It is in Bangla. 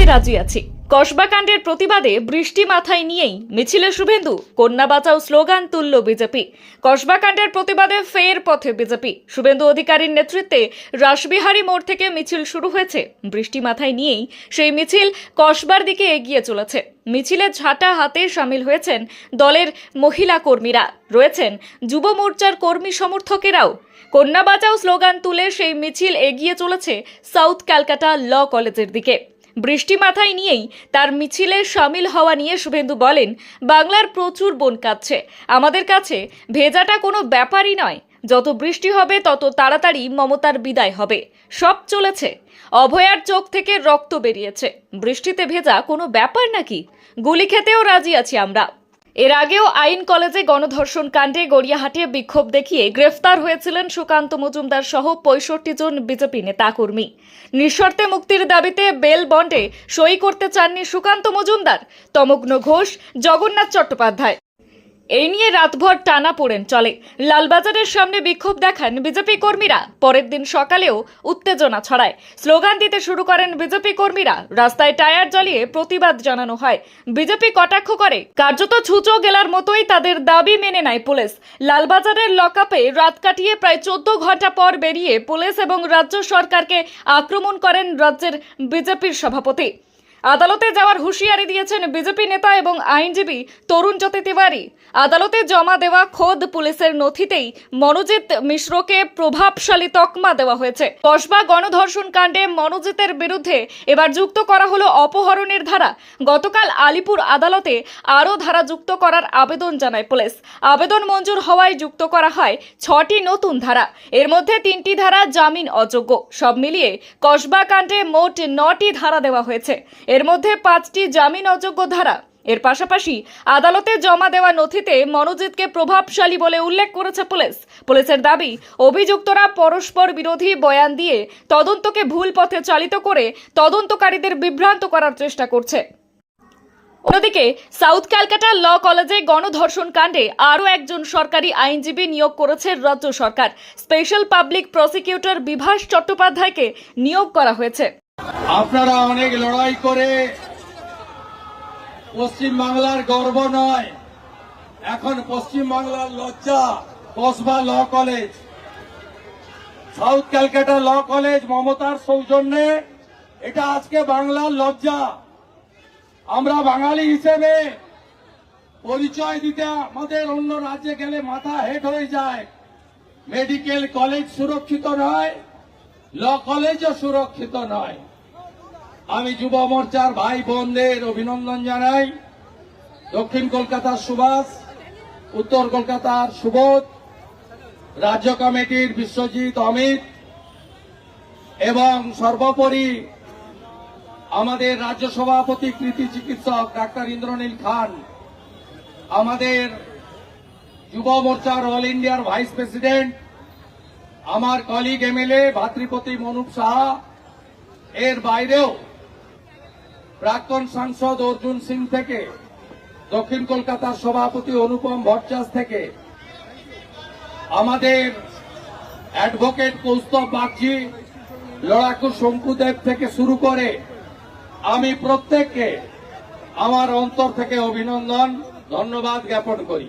যেতে রাজি আছি। কসবাকাণ্ডের প্রতিবাদে বৃষ্টি মাথায় নিয়েই মিছিলে শুভেন্দু, কন্যা বাঁচাও স্লোগান তুলল বিজেপি। কসবাকাণ্ডের প্রতিবাদে ফের পথে বিজেপি। শুভেন্দু অধিকারীর নেতৃত্বে রাসবিহারী মোড় থেকে মিছিল শুরু হয়েছে। বৃষ্টি মাথায় নিয়েই সেই মিছিল কসবার দিকে এগিয়ে চলেছে। মিছিলে ঝাঁটা হাতে সামিল হয়েছেন দলের মহিলা কর্মীরা। রয়েছেন যুব মোর্চার কর্মী সমর্থকেরাও। কন্যা বাঁচাও স্লোগান তুলে সেই মিছিল এগিয়ে চলেছে সাউথ ক্যালকাটা ল কলেজের দিকে। বৃষ্টি মাথায় নিয়েই তার মিছিলে সামিল হওয়া নিয়ে শুভেন্দু বলেন, বাংলার প্রচুর বন কাটছে আমাদের কাছে ভেজাটা কোনো ব্যাপারই নয়। যত বৃষ্টি হবে, তত তাড়াতাড়ি মমতার বিদায় হবে। সব চলেছে। অভয়ার চোখ থেকে রক্ত বেরিয়েছে। বৃষ্টিতে ভেজা কোনো ব্যাপার নাকি? গুলি খেতেও রাজি আছি আমরা। এর আগেও আইন কলেজে গণধর্ষণ কাণ্ডে গড়িয়াহাটে বিক্ষোভ দেখিয়ে গ্রেফতার হয়েছিলেন সুকান্ত মজুমদার সহ পঁয়ষট্টি জন বিজেপি নেতা কর্মী নিঃশর্তে মুক্তির দাবিতে বেল বন্ডে সই করতে চাননি সুকান্ত মজুমদার। তমগ্ন ঘোষ, জগন্নাথ চট্টোপাধ্যায়। এই নিয়ে রাতভর টানা পড়েন চলে। লালবাজারের সামনে বিক্ষোভ দেখান বিজেপি কর্মীরা। পরের দিন সকালেও উত্তেজনা ছড়ায়। স্লোগান দিতে শুরু করেন বিজেপি কর্মীরা। রাস্তায় টায়ার জ্বালিয়ে প্রতিবাদ জানানো হয়। বিজেপি কটাক্ষ করে, কার্যত ছুচো গেলার মতোই তাদের দাবি মেনে নেয় পুলিশ। লালবাজারের লকআপে রাত কাটিয়ে প্রায় চোদ্দ ঘণ্টা পর বেরিয়ে পুলিশ এবং রাজ্য সরকারকে আক্রমণ করেন রাজ্যের বিজেপির সভাপতি। আদালতে যাওয়ার হুঁশিয়ারি দিয়েছেন বিজেপি নেতা এবং আইনজীবী তরুণ জ্যোতি তিওয়ারি। আদালতে জমা দেওয়া খোদ পুলিশের নথিতেই মনোজিৎ মিশ্রকে প্রভাবশালী তকমা দেওয়া হয়েছে। কসবা গণধর্ষণ কাণ্ডে মনোজিতের বিরুদ্ধে এবার যুক্ত করা হলো অপহরণের ধারা। গতকাল আলিপুর আদালতে আরও ধারা যুক্ত করার আবেদন জানায় পুলিশ। আবেদন মঞ্জুর হওয়ায় যুক্ত করা হয় ছটি নতুন ধারা। এর মধ্যে তিনটি ধারা জামিন অযোগ্য। সব মিলিয়ে কসবা কাণ্ডে মোট নটি ধারা দেওয়া হয়েছে। এর মধ্যে পাঁচটি জামিন অযোগ্য ধারা। এর পাশাপাশি আদালতে জমা দেওয়া নথিতে মনোজিৎকে প্রভাবশালী বলে উল্লেখ করেছে পুলিশ। পুলিশের দাবি, অভিযুক্তরা পরস্পর বিরোধী বয়ান দিয়ে তদন্তকে ভুল পথে চালিত করে তদন্তকারীদের বিভ্রান্ত করার চেষ্টা করছে। অন্যদিকে, সাউথ ক্যালকাটা ল কলেজে গণধর্ষণ কাণ্ডে আরও একজন সরকারি আইনজীবী নিয়োগ করেছে রাজ্য সরকার। স্পেশাল পাবলিক প্রসিকিউটর বিভাস চট্টোপাধ্যায়কে নিয়োগ করা হয়েছে। আপনারা অনেক লড়াই করে পশ্চিম বাংলার গর্ব নয়। এখন পশ্চিম বাংলার লজ্জা Kasba law college. South Calcutta law college মমতার সৌজন্যে এটা আজকে বাংলার লজ্জা। আমরা বাঙালি হিসেবে পরিচয় দিতে আমাদের অন্য রাজ্যে গেলে মাথা হেট হয়ে যায়। মেডিকেল কলেজ সুরক্ষিত নয়, ল কলেজও সুরক্ষিত নয়। আমি যুব মোর্চার ভাই বোনদের অভিনন্দন জানাই। দক্ষিণ কলকাতার সুভাষ, উত্তর কলকাতার সুবোধ, রাজ্য কমিটির বিশ্বজিৎ, অমিত, এবং সর্বোপরি আমাদের রাজ্য সভাপতি কৃতি চিকিৎসক ডাক্তার ইন্দ্রনীল খান, আমাদের যুব মোর্চার অল ইন্ডিয়ার ভাইস প্রেসিডেন্ট, আমার কলিগ এমএলএ ভাতৃপতি মনুপ সাহা, এর বাইরেও প্রাক্তন সাংসদ অর্জুন সিং থেকে, দক্ষিণ কলকাতার সভাপতি অনুপম ভট্টাস থেকে, আমাদের অ্যাডভোকেট কৌস্তব বাগজি লড়াকু শঙ্কুদেব থেকে শুরু করে, আমি প্রত্যেককে আমার অন্তর থেকে অভিনন্দন, ধন্যবাদ জ্ঞাপন করি।